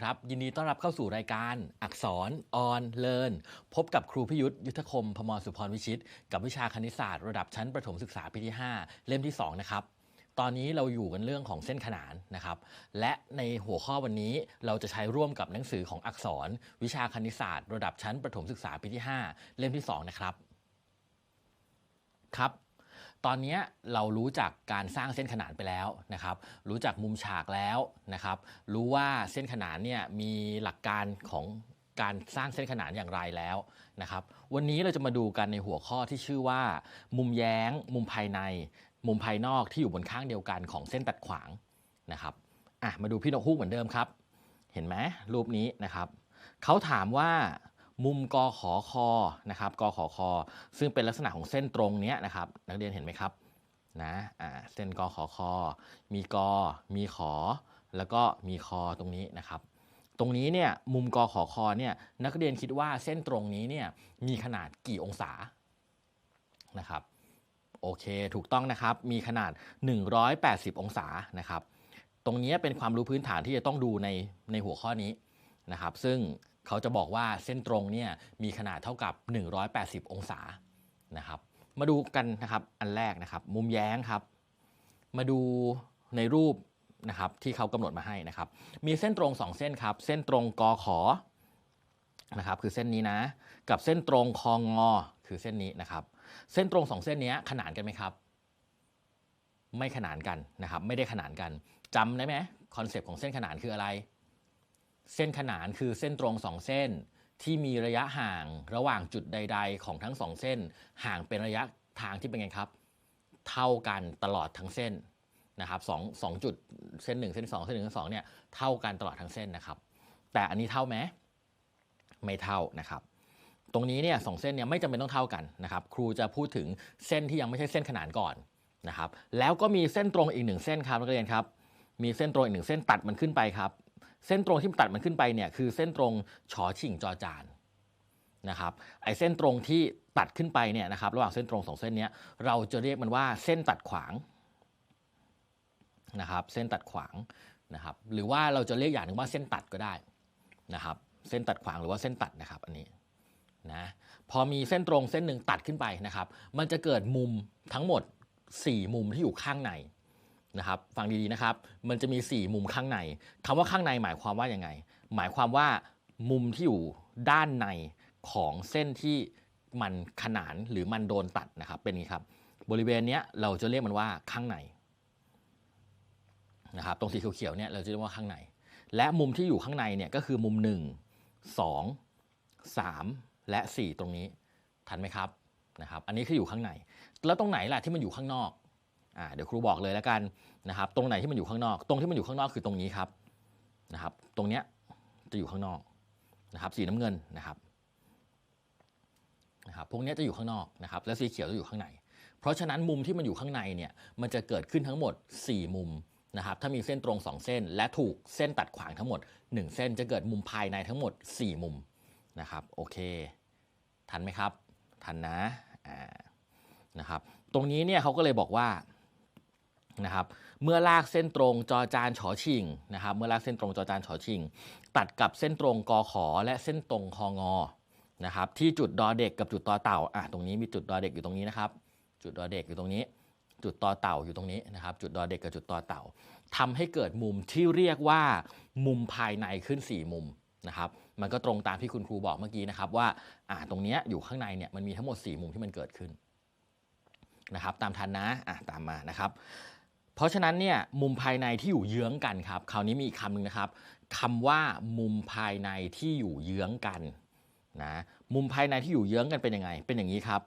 ครับ ยินดีต้อนรับเข้าสู่รายการ อักษรออนเลินพบกับครูพิยุทธยุทธคม พมรสุพรวิชิต กับวิชาคณิตศาสตร์ระดับชั้นประถมศึกษาปีที่ 5 เล่มที่ 2 นะครับ ตอนนี้เราอยู่กันเรื่องของเส้นขนานนะครับ และในหัวข้อวันนี้เราจะใช้ร่วมกับหนังสือของอักษร วิชาคณิตศาสตร์ระดับชั้นประถมศึกษาปีที่ 5 เล่มที่ 2 นะครับ ครับ ตอนนี้เรารู้จักการสร้างเส้นขนานไปแล้วนะครับ รู้จักมุมฉากแล้วนะครับ รู้ว่าเส้นขนานเนี่ยมีหลักการของการสร้างเส้นขนานอย่างไรแล้วนะครับ วันนี้เราจะมาดูกันในหัวข้อที่ชื่อว่า มุมแย้ง มุมภายใน มุมภายนอกที่อยู่บนข้างเดียวกันของเส้นตัดขวางนะครับอะมาดูพี่นกฮูกเหมือนเดิมครับ เห็นไหมรูปนี้นะครับเขาถามว่า มุมกอขอคอนะครับกอขอคอ ซึ่งเป็นลักษณะของเส้นตรงเนี้ยนะครับ นักเรียนเห็นไหมครับนะอ่าเส้นกอขอคอ มีกอ มีขอ แล้วก็มีคอตรงนี้นะครับ ตรงนี้เนี่ยมุมกอขอคอเนี่ยนักเรียนคิดว่าเส้นตรงนี้เนี่ยมีขนาดกี่องศานะครับโอเค ถูกต้องนะครับ มีขนาด 180 องศานะครับ ตรงนี้เป็นความรู้พื้นฐานที่จะต้องดูในในหัวข้อนี้นะครับ ซึ่ง เขาจะบอกว่าเส้นตรงเนี่ยมีขนาดเท่ากับ 180 องศานะครับ มาดูกันนะครับอันแรกนะครับ มุมแย้งครับ มาดูในรูปนะครับที่เขากำหนดมาให้นะครับ มีเส้นตรง 2 เส้นครับ เส้นตรงกอขอนะครับ คือเส้นนี้นะ กับเส้นตรงคองอคือเส้นนี้นะครับ เส้นตรง 2 เส้นนี้ขนานกันไหมครับ ไม่ขนานกันนะครับ ไม่ได้ขนานกันจำได้ไหมคอนเซปต์ของเส้นขนานคืออะไร เส้นขนานคือเส้นตรง2เส้น ที่มีระยะห่างระหว่างจุดใด ๆ ของทั้ง2เส้น ห่างเป็นระยะทางที่เป็นไงครับ เท่ากันตลอดทั้งเส้นนะครับสองสองจุดเส้นหนึ่งเส้นสองเส้นหนึ่งเส้นสองเนี่ยเท่ากันตลอดทั้งเส้นนะครับ แต่อันนี้เท่าไหมไม่เท่านะครับ ตรงนี้เนี่ยสองเส้นเนี่ยไม่จำเป็นต้องเท่ากันนะครับ ครูจะพูดถึงเส้นที่ยังไม่ใช่เส้นขนานก่อนนะครับ แล้วก็มีเส้นตรงอีกหนึ่งเส้นครับนักเรียนครับ มีเส้นตรงอีกหนึ่งเส้นตัดมันขึ้นไปครับ เส้นตรงที่ตัดมันขึ้นไปเนี่ยคือเส้นตรงชอชิงจอจานนะครับไอเส้นตรงที่ตัดขึ้นไปเนี่ยนะครับระหว่างเส้นตรงสองเส้นนี้เราจะเรียกมันว่าเส้นตัดขวางนะครับเส้นตัดขวางนะครับหรือว่าเราจะเรียกอย่างหนึ่งว่าเส้นตัดก็ได้นะครับเส้นตัดขวางหรือว่าเส้นตัดนะครับอันนี้นะพอมีเส้นตรงเส้นหนึ่งตัดขึ้นไปนะครับ มันจะเกิดมุมทั้งหมด 4 มุมที่อยู่ข้างใน นะครับฟังดีๆนะครับ มันจะมี 4 มุมข้างในคำว่าข้างในหมายความว่ายังไง หมายความว่ามุมที่อยู่ด้านในของเส้นที่มันขนานหรือมันโดนตัดนะครับ เป็นอย่างนี้ครับ บริเวณเนี้ยเราจะเรียกมันว่าข้างในนะครับ ตรงสีเขียวๆเนี่ยเราจะเรียกว่าข้างใน และมุมที่อยู่ข้างในเนี่ยก็คือมุม 1 2 3 และ 4 ตรงนี้ ทันไหมครับนะครับ อันนี้คืออยู่ข้างใน แล้วตรงไหนล่ะที่มันอยู่ข้างนอก อ่าเดี๋ยวครูบอกเลยแล้วกันนะครับ ตรงไหนที่มันอยู่ข้างนอก ตรงที่มันอยู่ข้างนอกคือตรงนี้ครับนะครับ ตรงเนี้ยจะอยู่ข้างนอกนะครับสีน้ำเงินนะครับนะครับพวกนี้จะอยู่ข้างนอกนะครับและสีเขียวจะอยู่ข้างใน เพราะฉะนั้นมุมที่มันอยู่ข้างในเนี่ยมันจะเกิดขึ้นทั้งหมด 4 มุมนะครับถ้ามีเส้นตรง 2 เส้น และถูกเส้นตัดขวางทั้งหมด 1 เส้นจะเกิดมุมภายในทั้งหมด 4 มุมนะครับโอเค ทันไหมครับ ทันนะนะครับตรงนี้เนี่ยเขาก็เลยบอกว่า นะครับเมื่อลากเส้นตรงจอจานฉอชิงนะครับเมื่อลากเส้นตรงจอจานฉอชิง ตัดกับเส้นตรงกอขอและเส้นตรงคองอนะครับที่จุดดอเด็กกับจุดตอเต่าอะตรงนี้มีจุดดอเด็กอยู่ตรงนี้นะครับจุดดอเด็กอยู่ตรงนี้ จุดตอเต่าอยู่ตรงนี้นะครับจุดดอเด็กกับจุดตอเต่าทำให้เกิดมุมที่เรียกว่ามุมภายในขึ้น 4 มุมนะครับมันก็ตรงตามที่คุณครูบอกเมื่อกี้นะครับว่าอ่าตรงนี้อยู่ข้างในเนี่ยมันมีทั้งหมด 4 มุมที่มันเกิดขึ้นนะครับตามทันนะอะตามมานะครับ เพราะฉะนั้นเนี่ยมุมภายในที่อยู่เยื้องกันครับ คราวนี้มีอีกคำหนึ่งนะครับคำว่ามุมภายในที่อยู่เยื้องกันนะมุมภายในที่อยู่เยื้องกันเป็นยังไง เป็นอย่างนี้ครับ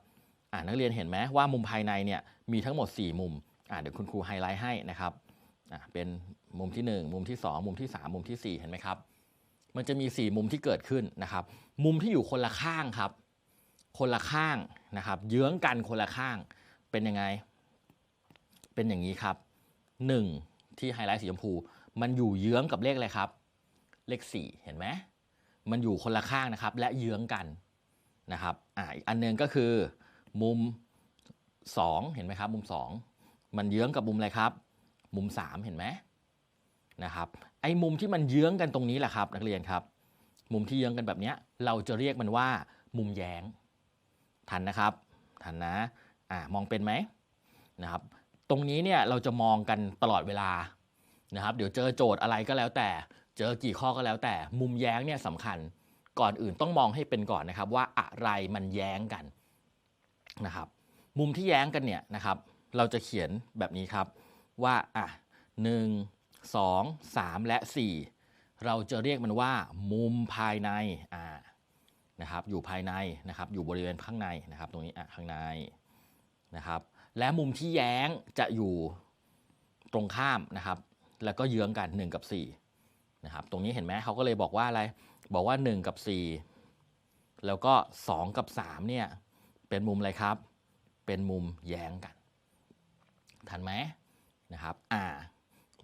อ่านักเรียนเห็นไหมว่ามุมภายในเนี่ยมีทั้งหมด 4 มุมอ่าเดี๋ยวคุณครูไฮไลท์ให้นะครับอ่าเป็นมุมที่ 1 มุมที่ 2 มุมที่ 3 มุมที่ 4 เห็นไหมครับ มันจะมี 4 มุมที่เกิดขึ้นนะครับ มุมที่อยู่คนละข้างครับ คนละข้างนะครับ เยื้องกันคนละข้างเป็นยังไง เป็นอย่างนี้ครับ 1 ที่ไฮไลท์สีชมพู มันอยู่เยื้องกับเลขอะไรครับ เลข 4 เห็นไหมมันอยู่คนละข้างนะครับ และเยื้องกันนะครับอ่าอีกอันหนึงก็คือ มุม 2 เห็นไหมครับ มุม 2 มันเยื้องกับมุมอะไรครับ มุม 3 เห็นไหมนะครับไอ้มุมที่มันเยื้องกันตรงนี้แหละครับ นักเรียนครับ มุมที่เยื้องกันแบบเนี้ยเราจะเรียกมันว่า มุมแย้งทันนะครับทันนะอ่ามองเป็นไหมนะครับ รงนี้เนี่ยเราจะมองกันตลอดเวลานะครับเดี๋ยวเจอโจทย์อะไรก็แล้วแต่ เจอกี่ข้อก็แล้วแต่ มุมแย้งเนี่ยสำคัญก่อนอื่นต้องมองให้เป็นก่อนนะครับ ว่าอะไรมันแย้งกันนะครับ มุมที่แย้งกันเนี่ยนะครับ เราจะเขียนแบบนี้ครับว่าอะหนึ่งสองสามและสี่เราจะเรียกมันว่า มุมภายในอ่านะครับ อยู่ภายในนะครับ อยู่บริเวณข้างในนะครับ ตรงนี้อะข้างในนะครับ และมุมที่แย้งจะอยู่ตรงข้ามนะครับ แล้วก็เยื้องกัน 1 กับ 4 นะครับ ตรงนี้เห็นไหมเขาก็เลยบอกว่าอะไร บอกว่า 1 กับ 4 แล้วก็ 2 กับ 3 เนี่ย เป็นมุมอะไรครับ เป็นมุมแย้งกัน ทันไหมนะครับ อ่า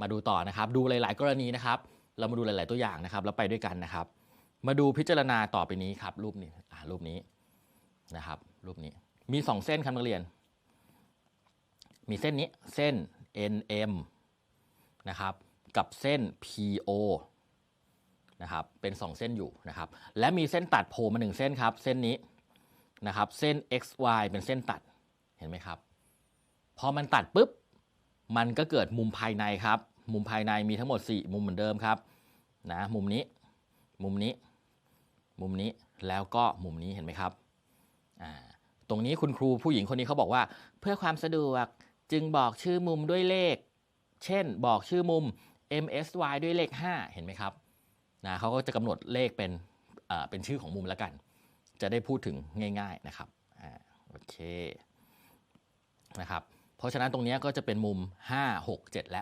มาดูต่อนะครับ ดูหลาย ๆ กรณีนะครับ เรามาดูหลาย ๆ ตัวอย่างนะครับ แล้วไปด้วยกันนะครับ มาดูพิจารณาต่อไปนี้ครับ รูปนี้ อ่า รูปนี้นะครับ รูปนี้ มี 2 เส้นครับนักเรียน มีเส้นนี้เส้น NM นะครับกับเส้น PO นะครับเป็น 2 เส้นอยู่นะครับและมีเส้นตัดโผล่มาหนึ่งเส้นครับ เส้นนี้นะครับเส้น XY เป็นเส้นตัดเห็นไหมครับ พอมันตัดปุ๊บ มันก็เกิดมุมภายในครับ มุมภายในมีทั้งหมด 4 มุมเหมือนเดิมครับนะมุมนี้มุมนี้ มุมนี้แล้วก็มุมนี้เห็นไหมครับอ่าตรงนี้คุณครูผู้หญิงคนนี้เขาบอกว่า เพื่อความสะดวก จึงบอกชื่อมุมด้วยเลข เช่นบอกชื่อมุม MSY ด้วยเลข 5 เห็นไหมครับนะเขาก็จะกำหนดเลขเป็นเป็นชื่อของมุมแล้วกัน จะได้พูดถึงง่าย ๆนะครับอโอเคนะครับเพราะฉะนั้นตรงนี้ก็จะเป็นมุม 5 6 7 และ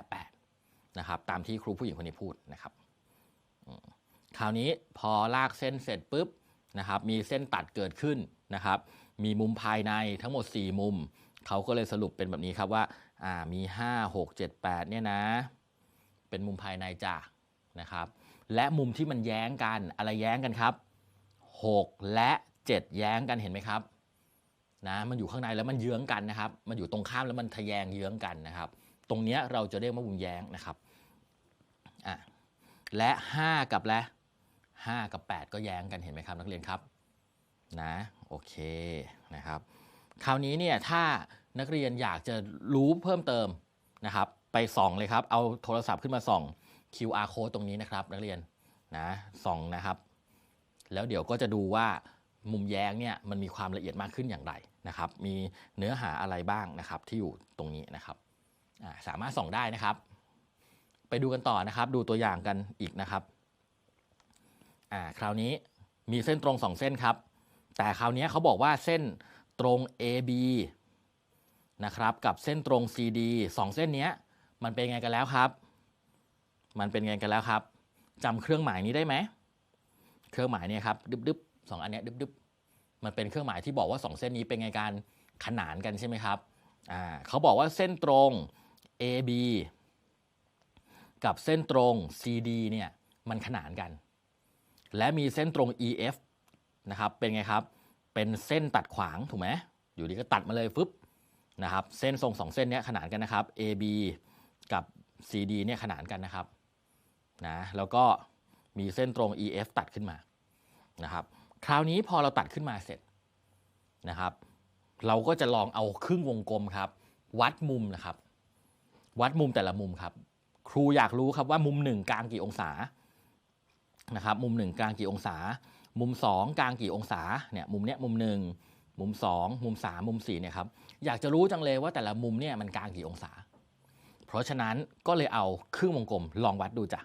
8 นะครับ ตามที่ครูผู้หญิงคนนี้พูดนะครับคราวนี้พอลากเส้นเสร็จปุ๊บนะครับ มีเส้นตัดเกิดขึ้นนะครับ มีมุมภายในทั้งหมด 4 มุม เขาก็เลยสรุปเป็นแบบนี้ครับว่าามี 5 6 7 8เนี่ยนะ เป็นมุมภายในจ้ะนะครับ และมุมที่มันแย้งกันอะไรแย้งกันครับ 6 และ 7 แย้งกันเห็นไหมครับนะมันอยู่ข้างในแล้วมันเยื้องกันนะครับ มันอยู่ตรงข้ามแล้วมันทะแยงเยื้องกันนะครับ ตรงนี้เราจะเรียกว่ามุมแย้งนะครับอะและ 5 กับและ5กับ 8 ก็แย้งกันเห็นไหมครับนักเรียนครับนะโอเคนะครับ คราวนี้เนี่ยถ้านักเรียนอยากจะรู้เพิ่มเติมนะครับ ไปส่องเลยครับ เอาโทรศัพท์ขึ้นมาส่อง QR code ตรงนี้นะครับ นักเรียนนะส่องนะครับ แล้วเดี๋ยวก็จะดูว่ามุมแย้งเนี่ยมันมีความละเอียดมากขึ้นอย่างไรนะครับ มีเนื้อหาอะไรบ้างนะครับ ที่อยู่ตรงนี้นะครับสามารถส่องได้นะครับ ไปดูกันต่อนะครับ ดูตัวอย่างกันอีกนะครับคราวนี้มีเส้นตรงสองเส้นครับ แต่คราวนี้เขาบอกว่าเส้น ตรง AB นะครับกับเส้นตรง CD สองเส้นนี้มันเป็นไงกันแล้วครับ มันเป็นไงกันแล้วครับจำเครื่องหมายนี้ได้ไหมเครื่องหมายเนี่ยครับดึบๆสองอันเนี้ยดึบๆมันเป็นเครื่องหมายที่บอกว่าสองเส้นนี้เป็นไงการขนานกันใช่ไหมครับอ่าเขาบอกว่าเส้นตรง AB กับเส้นตรง CD เนี่ยมันขนานกัน และมีเส้นตรง EF นะครับเป็นไงครับ เป็นเส้นตัดขวางถูกไหมอยู่ดีก็ตัดมาเลยฟึบนะครับเส้นทรงสองเส้นนี้ขนานกันนะครับ AB กับ CD เนี่ยขนานกันนะครับนะแล้วก็มีเส้นตรง EF ตัดขึ้นมานะครับคราวนี้พอเราตัดขึ้นมาเสร็จนะครับ เราก็จะลองเอาครึ่งวงกลมครับ วัดมุมนะครับ วัดมุมแต่ละมุมครับ ครูอยากรู้ครับว่ามุมหนึ่งกลางกี่องศานะครับ มุมหนึ่งกลางกี่องศา มุมสองกลางกี่องศาเนี่ยมุมเนี้ยมุมหนึ่งมุมสองมุมสามมุมสี่เนี่ยครับอยากจะรู้จังเลยว่าแต่ละมุมเนี่ยมันกลางกี่องศา เพราะฉะนั้นก็เลยเอาครึ่งวงกลมลองวัดดูจ้ะ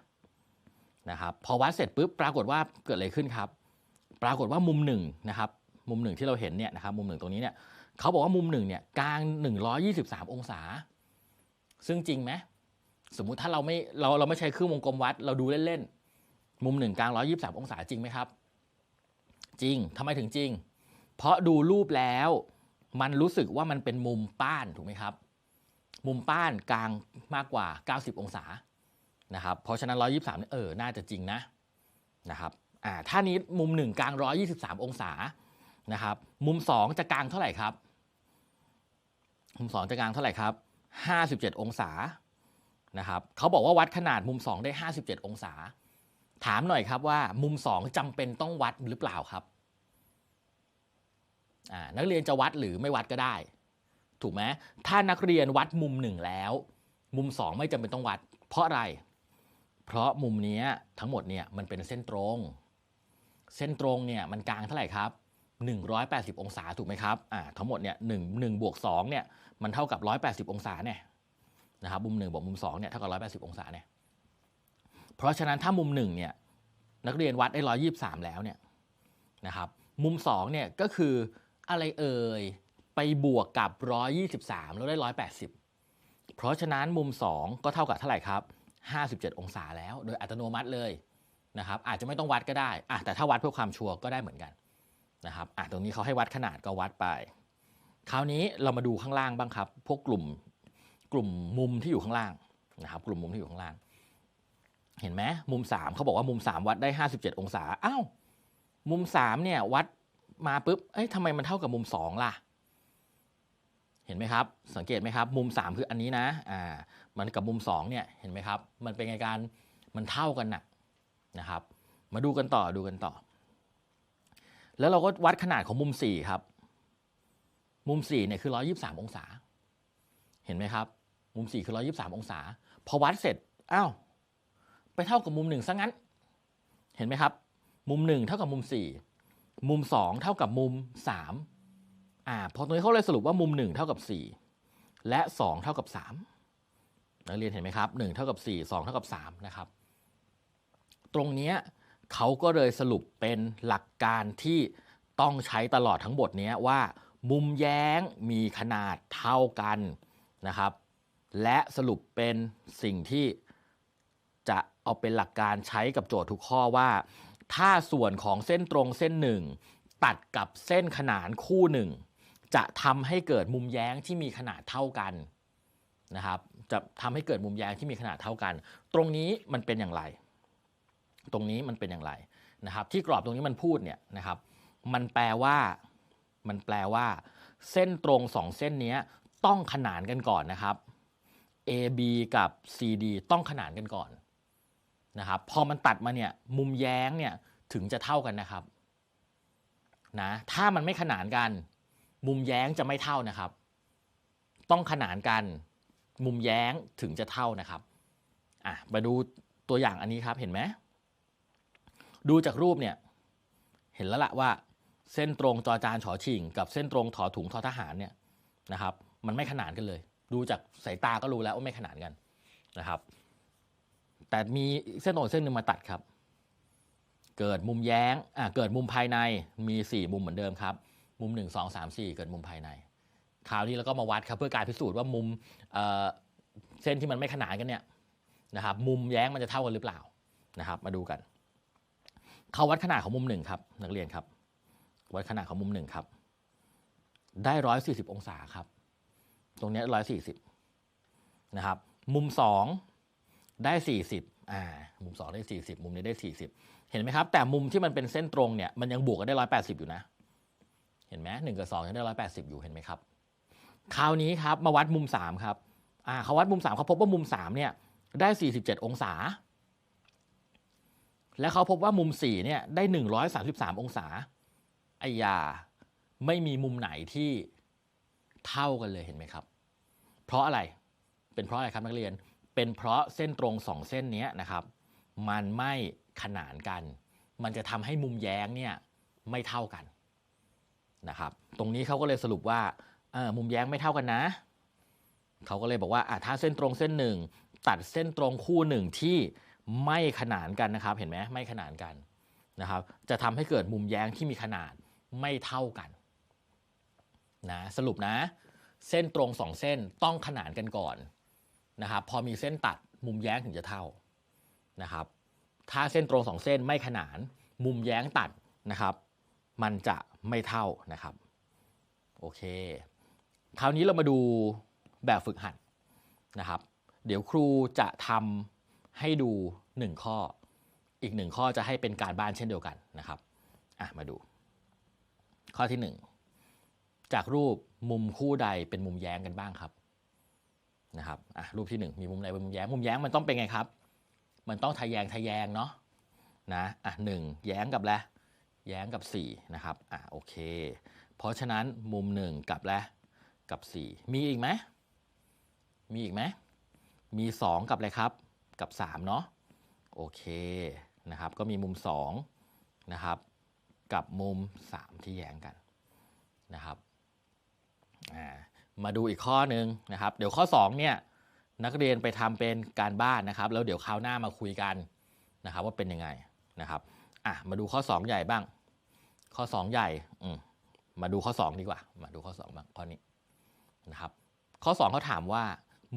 นะครับพอวัดเสร็จปุ๊บปรากฏว่าเกิดอะไรขึ้นครับ ปรากฏว่ามุมหนึ่งนะครับมุมหนึ่งที่เราเห็นเนี่ยนะครับมุมหนึ่งตรงนี้เนี่ยเขาบอกว่ามุมหนึ่งเนี่ยกลาง 123 องศา ซึ่งจริงไหมสมมุติถ้าเราไม่เราเราไม่ใช้เครื่องวงกลมวัด เราดูเล่นๆมุมหนึ่งกลาง 123 องศาจริงไหมครับ จริงทำไมถึงจริง เพราะดูรูปแล้ว มันรู้สึกว่ามันเป็นมุมป้านถูกไหมครับ มุมป้านกลางมากกว่า 90 องศานะครับเพราะฉะนั้น 123เนี่ยเออน่าจะจริงนะนะครับอ่าถ้านี้มุม 1 กลาง 123 องศานะครับมุม 2 จะกลางเท่าไหร่ครับ มุม 2 จะกลางเท่าไหร่ครับ 57 องศานะครับเขาบอกว่าวัดขนาดมุม 2 ได้ 57 องศา ถามหน่อยครับว่ามุม 2จำเป็นต้องวัดหรือเปล่าครับนักเรียนจะวัดหรือไม่วัดก็ได้ ถูกไหมถ้านักเรียนวัดมุมหนึ่งแล้ว มุม 2 ไม่จำเป็นต้องวัด เพราะอะไร เพราะมุมนี้ทั้งหมดเนี่ยมันเป็นเส้นตรง เส้นตรงเนี่ยมันกลางเท่าไหร่ครับ 180 องศาถูกไหมครับอ่าทั้งหมดเนี่ยหนึ่งหนึ่งบวกสองเนี่ยมันเท่ากับ 180 องศาเนี่ยนะครับมุมหนึ่งบวกมุมสองเนี่ยเท่ากับ 180 องศาเนี่ย เพราะฉะนั้นถ้ามุมหนึ่งเนี่ยนักเรียนวัดได้123แล้วเนี่ยนะครับมุมสองเนี่ยก็คืออะไรเอ่ยไปบวกกับ 123 แล้วได้ 180 เพราะฉะนั้นมุม 2 ก็เท่ากับเท่าไหร่ครับ 57 องศาแล้ว โดยอัตโนมัติเลยนะครับอาจจะไม่ต้องวัดก็ได้อะแต่ถ้าวัดเพื่อความชัวร์ก็ได้เหมือนกันนะครับอะตรงนี้เขาให้วัดขนาดก็วัดไป คราวนี้เรามาดูข้างล่างบ้างครับ พวกกลุ่มกลุ่มมุมที่อยู่ข้างล่างนะครับกลุ่มมุมที่อยู่ข้างล่าง เห็นไหมมุม 3เขาบอกว่ามุม 3 วัดได้ 57 องศาอ้าวมุม 3 เนี่ยวัดมาปุ๊บเอ้ยทำไมมันเท่ากับมุม 2 ล่ะ เห็นไหมครับ สังเกตไหมครับ มุม 3 คืออันนี้นะอ่ามันกับมุม 2 เนี่ยเห็นไหมครับ มันเป็นไงการมันเท่ากันนะนะครับ มาดูกันต่อดูกันต่อ แล้วเราก็วัดขนาดของมุม 4 ครับ มุม 4 เนี่ยคือ 123 องศา เห็นไหมครับ มุม 4 คือ 123 องศา พอวัดเสร็จอ้าว ไปเท่ากับมุม1ซะงั้น เห็นไหมครับ มุม1เท่ากับมุม4มุม2เท่ากับมุม3อ่าพอตรงนี้เขาเลยสรุปว่ามุม1เท่ากับ4และ2เท่ากับ3นักเรียนเห็นไหมครับ1เท่ากับ4 2เท่ากับ3นะครับ ตรงเนี้ยเขาก็เลยสรุปเป็นหลักการที่ต้องใช้ตลอดทั้งบทนี้ว่า มุมแย้งมีขนาดเท่ากันนะครับ และสรุปเป็นสิ่งที่ จะเอาเป็นหลักการใช้กับโจทย์ทุกข้อว่า ถ้าส่วนของเส้นตรงเส้นหนึ่งตัดกับเส้นขนานคู่หนึ่งจะทำให้เกิดมุมแย้งที่มีขนาดเท่ากันนะครับ จะทำให้เกิดมุมแย้งที่มีขนาดเท่ากัน ตรงนี้มันเป็นอย่างไร ตรงนี้มันเป็นอย่างไรนะครับ ที่กรอบตรงนี้มันพูดเนี่ยนะครับ มันแปลว่า มันแปลว่า เส้นตรงสองเส้นนี้ต้องขนานกันก่อนนะครับ AB กับ CD ต้องขนานกันก่อน นะครับพอมันตัดมาเนี่ยมุมแย้งเนี่ยถึงจะเท่ากันนะครับนะถ้ามันไม่ขนานกัน มุมแย้งจะไม่เท่านะครับ ต้องขนานกัน มุมแย้งถึงจะเท่านะครับอะมาดูตัวอย่างอันนี้ครับเห็นไหมดูจากรูปเนี่ยเห็นแล้วละว่าเส้นตรงจอจานฉอชิง กับเส้นตรงถอถุงทอทหารเนี่ยนะครับ มันไม่ขนานกันเลย ดูจากสายตาก็รู้แล้วว่าไม่ขนานกันนะครับ แต่มีเส้นตรงเส้นหนึ่งมาตัดครับ เกิดมุมแย้งอะเกิดมุมภายในมี 4 มุมเหมือนเดิมครับ มุม 1 2 3 4 เกิดมุมภายใน คราวนี้เราก็มาวัดครับ เพื่อการพิสูจน์ว่ามุมเเส้นที่มันไม่ขนานกันเนี่ยนะครับ มุมแย้งมันจะเท่ากันหรือเปล่านะครับ มาดูกัน เขาวัดขนาดของมุมหนึ่งครับ นักเรียนครับ วัดขนาดของมุมหนึ่งครับ ได้ร้อยสี่สิบองศาครับ ตรงนี้ร้อยสี่สิบนะครับ มุมสอง ได้สี่สิบอ่ามุมสองได้สี่สิบมุมนี้ได้สี่สิบเห็นไหมครับ แต่มุมที่มันเป็นเส้นตรงเนี่ยมันยังบวกกันได้ร้อยแปดสิบอยู่นะ เห็นไหมหนึ่งกับสองยังได้ร้อยแปดสิบอยู่เห็นไหมครับ คราวนี้ครับมาวัดมุมสามครับอ่าเขาวัดมุมสามเขาพบว่ามุมสามเนี่ยได้สี่สิบเจ็ดองศา และเขาพบว่ามุมสี่เนี่ยได้หนึ่งร้อยสามสิบสามองศาไอ้ยาไม่มีมุมไหนที่เท่ากันเลยเห็นไหมครับ เพราะอะไรเป็นเพราะอะไรครับนักเรียน เป็นเพราะเส้นตรงสองเส้นนี้นะครับมันไม่ขนานกัน มันจะทำให้มุมแย้งเนี่ยไม่เท่ากันนะครับตรงนี้เขาก็เลยสรุปว่ามุมแย้งไม่เท่ากันนะเขาก็เลยบอกว่าถ้าเส้นตรงเส้นหนึ่งตัดเส้นตรงคู่หนึ่งที่ไม่ขนานกันนะครับ เห็นไหมไม่ขนานกันนะครับ จะทำให้เกิดมุมแย้งที่มีขนาดไม่เท่ากันนะสรุปนะ เส้นตรงสองเส้นต้องขนานกันก่อน นะครับพอมีเส้นตัดมุมแย้งถึงจะเท่านะครับ ถ้าเส้นตรงสองเส้นไม่ขนาน มุมแย้งตัดนะครับ มันจะไม่เท่านะครับโอเค คราวนี้เรามาดูแบบฝึกหัดนะครับ เดี๋ยวครูจะทำให้ดู 1 ข้อ อีกหนึ่งข้อจะให้เป็นการบ้านเช่นเดียวกันนะครับอะมาดู ข้อที่ 1 จากรูปมุมคู่ใดเป็นมุมแย้งกันบ้างครับ นะครับอะรูปที่หนึ่งมีมุมไหนเป็นมุมแย้งมุมแย้งมันต้องเป็นไงครับ มันต้องทะแยงทะแยงเนาะนะอะหนึ่งแย้งกับแล้วแย้งกับสี่นะครับอะโอเค เพราะฉะนั้นมุมหนึ่งกับแล้วกับสี่มีอีกไหมมีอีกไหมมีสองกับอะไรครับกับสามเนาะโอเคนะครับ ก็มีมุมสองนะครับ กับมุมสามที่แย้งกันนะครับอ่า มาดูอีกข้อหนึ่งนะครับ เดี๋ยวข้อสองเนี่ยนักเรียนไปทำเป็นการบ้านนะครับ แล้วเดี๋ยวคราวหน้ามาคุยกันนะครับว่าเป็นยังไงนะครับอะมาดูข้อ 2 ใหญ่บ้าง ข้อ 2 ใหญ่อืมมาดูข้อ 2 ดีกว่า มาดูข้อ 2 บ้างข้อนี้นะครับ ข้อ 2เขาถามว่า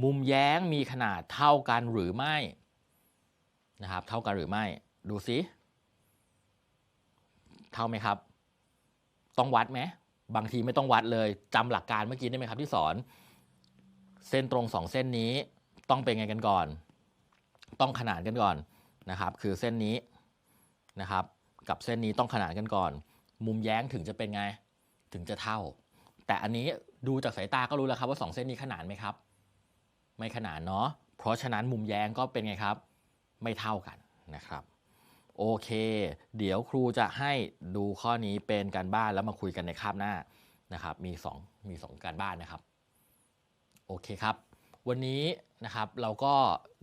มุมแย้งมีขนาดเท่ากันหรือไม่นะครับ เท่ากันหรือไม่ดูซิเท่าไหมครับ ต้องวัดไหม บางทีไม่ต้องวัดเลยจำหลักการเมื่อกี้ได้ไหมครับที่สอน เส้นตรงสองเส้นนี้ต้องเป็นไงกันก่อน ต้องขนานกันก่อนนะครับ คือเส้นนี้นะครับ กับเส้นนี้ต้องขนานกันก่อน มุมแย้งถึงจะเป็นไงถึงจะเท่า แต่อันนี้ดูจากสายตาก็รู้แล้วครับว่าสองเส้นนี้ขนานไหมครับ ไม่ขนานเนาะเพราะฉะนั้นมุมแย้งก็เป็นไงครับ ไม่เท่ากันนะครับ โอเค เดี๋ยวครูจะให้ดูข้อนี้เป็นการบ้านแล้วมาคุยกันในคาบหน้านะครับ มี2มี2การบ้านนะครับ โอเคครับ วันนี้นะครับเราก็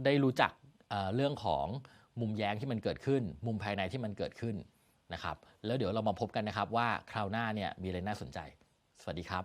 ได้รู้จักเเรื่องของมุมแย้งที่มันเกิดขึ้น มุมภายในที่มันเกิดขึ้นนะครับ แล้วเดี๋ยวเรามาพบกันนะครับว่าคราวหน้าเนี่ยมีอะไรน่าสนใจ สวัสดีครับ